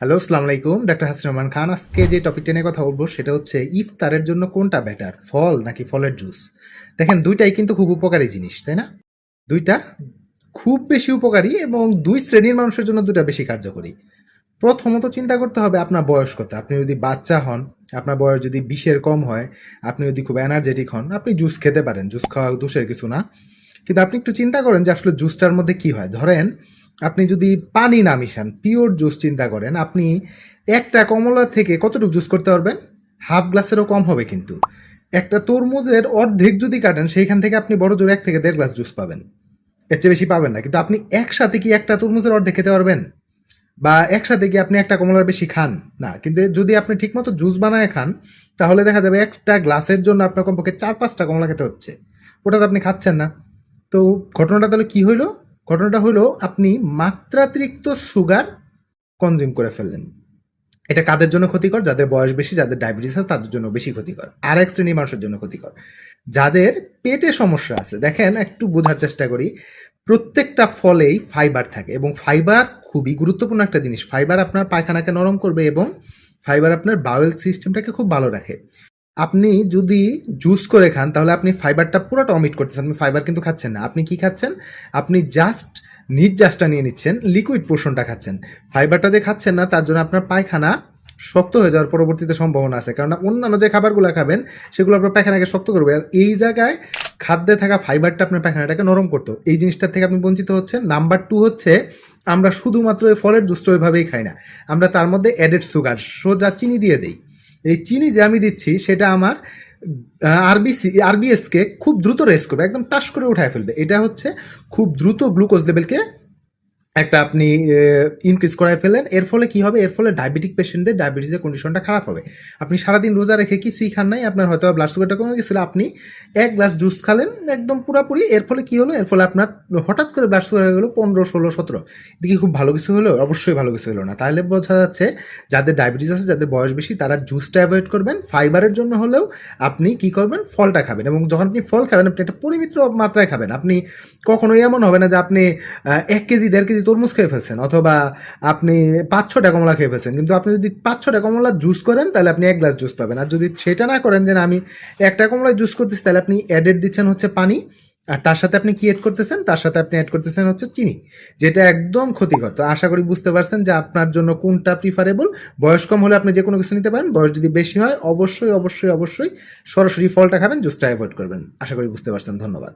Hello আসসালামু আলাইকুম doctor Hasan Rahman Khan আজকে যে টপিকটা নিয়ে কথা বলব, সেটা হচ্ছে ইফতারের জন্য কোনটা বেটার ফল নাকি ফলের জুস দেখেন, দুইটাই কিন্তু খুব উপকারী জিনিস, তাই না? দুইটা খুব বেশি উপকারী এবং দুই শ্রেণির মানুষের জন্য দুটা বেশি কার্যকরী। প্রথমত চিন্তা করতে হবে আপনার বয়স কত আপনি যদি বাচ্চা হন, আপনার বয়স যদি বিশের কম হয়, আপনি যদি খুব এনার্জেটিক হন, আপনি জুস খেতে পারেন। জুস খাওয়া দোষের কিছু না। কিন্তু আপনি একটু চিন্তা করেন যে আসলে জুসটার মধ্যে কি হয়। ধরেন আপনি যদি পানি না মিশান পিওর জুস চিন্তা করেন, আপনি একটা কমলা থেকে কতটুকু জুস করতে পারবেন? হাফ গ্লাসেরও কম হবে কিন্তু। একটা তরমুজের অর্ধেক যদি কাটেন, সেইখান থেকে আপনি বড় জোর এক থেকে দেড় গ্লাস জুস পাবেন। এর চেয়ে বেশি পাবেন না। কিন্তু আপনি একসাথে কি একটা তরমুজের অর্ধেক খেতে পারবেন? বা একসাথে কি আপনি একটা কমলার বেশি খান? না। কিন্তু যদি আপনি ঠিকমতো জুস বানায় খান, তাহলে দেখা যাবে একটা গ্লাসের জন্য আপনার কমপক্ষে চার পাঁচটা কমলা খেতে হচ্ছে। ওটা তো আপনি খাচ্ছেন না। তো ঘটনাটা তাহলে কি হইল? ঘটনাটা হলো আপনি মাত্রাতিরিক্ত সুগার কনজিউম করে ফেললেন। এটা কাদের জন্য ক্ষতিকর? যাদের বয়স বেশি, যাদের ডায়াবেটিস আছে, তাদের জন্য বেশি ক্ষতিকর। আর এক শ্রেণির মানুষের জন্য ক্ষতিকর। যাদের পেটে সমস্যা আছে, দেখেন, একটু বোঝার চেষ্টা করি। প্রত্যেকটা ফলেই ফাইবার থাকে এবং ফাইবার খুবই গুরুত্বপূর্ণ একটা জিনিস। ফাইবার আপনার পায়খানাকে নরম করবে এবং ফাইবার আপনার বাউল সিস্টেমটাকে খুব ভালো রাখে। আপনি যদি জুস করে খান, তাহলে আপনি ফাইবারটা পুরোটা অমিট করতেছেন, আপনি ফাইবার কিন্তু খাচ্ছেন না। আপনি কি খাচ্ছেন? আপনি জাস্ট নিট জাস্টটা নিয়ে নিচ্ছেন লিকুইড পোর্শনটা খাচ্ছেন। ফাইবারটা যে খাচ্ছেন না, তার জন্য আপনার পায়খানা শক্ত হয়ে যাওয়ার পরবর্তীতে সম্ভাবনা আছে। কারণ অন্যান্য যে খাবারগুলো খাবেন, সেগুলো আপনার পায়খানাকে শক্ত করবে। আর এই জায়গায় খাদ্যে থাকা ফাইবারটা আপনার পায়খানাটাকে নরম করতো। এই জিনিসটার থেকে আপনি বঞ্চিত হচ্ছেন। নাম্বার টু হচ্ছে, আমরা শুধুমাত্র ফলের জুসটা ওইভাবেই খাই না। আমরা তার মধ্যে অ্যাডেড সুগার সোজা চিনি দিয়ে দিই। এই চিনি যে আমি দিচ্ছি, সেটা আমার আরবিসি আরবিএসকে খুব দ্রুত রেস করবে, একদম টাস করে উঠায় ফেলবে। এটা হচ্ছে খুব দ্রুত গ্লুকোজ লেভেলকে একটা আপনি ইনক্রিজ করায় ফেলেন এর ফলে কি হবে? এর ফলে ডায়াবেটিক পেশেন্টদের ডায়াবেটিসের কন্ডিশনটা খারাপ হবে। আপনি সারাদিন রোজা রেখে কিছুই খান নাই, আপনার হয়তো ব্লাড সুগারটা কমে গেছিল, আপনি এক গ্লাস জুস খালেন একদম পুরাপুরি, এর ফলে কি হলো? এর ফলে আপনার হঠাৎ করে ব্লাড সুগার হয়ে গেলো পনেরো, ষোলো, সতেরো। এদিকে খুব ভালো কিছু হলো? অবশ্যই ভালো কিছু হলো না। তাহলে বোঝা যাচ্ছে, যাদের ডায়াবেটিস আছে, যাদের বয়স বেশি, তারা জুসটা অ্যাভয়েড করবেন। ফাইবারের জন্য হলেও আপনি কি করবেন? ফলটা খাবেন। এবং যখন আপনি ফল খাবেন, আপনি একটা পরিমিত মাত্রায় খাবেন। আপনি কখনোই এমন হবে না যে আপনি এক কেজি, দেড় কেজি তরমুজ খেয়ে ফেলছেন, অথবা আপনি পাঁচ ছটা কমলা খেয়ে ফেলছেন। কিন্তু আপনি যদি পাঁচ ছটা কমলা জুস করেন, তাহলে আপনি এক গ্লাস জুস পাবেন। আর যদি সেটা না করেন যে আমি একটা কমলা জুস করতেছি, তাহলে আপনি অ্যাডেড দিচ্ছেন হচ্ছে পানি, আর তার সাথে আপনি কি এড করতেছেন? তার সাথে আপনি অ্যাড করতেছেন হচ্ছে চিনি, যেটা একদম ক্ষতিকর। তো আশা করি বুঝতে পারছেন যে আপনার জন্য কোনটা প্রিফারেবল বয়স কম হলে আপনি যে কোনো কিছু নিতে পারেন, বয়স যদি বেশি হয়, অবশ্যই অবশ্যই অবশ্যই সরাসরি ফলটা খাবেন জুসটা অ্যাভয়েড করবেন। আশা করি বুঝতে পারছেন, ধন্যবাদ।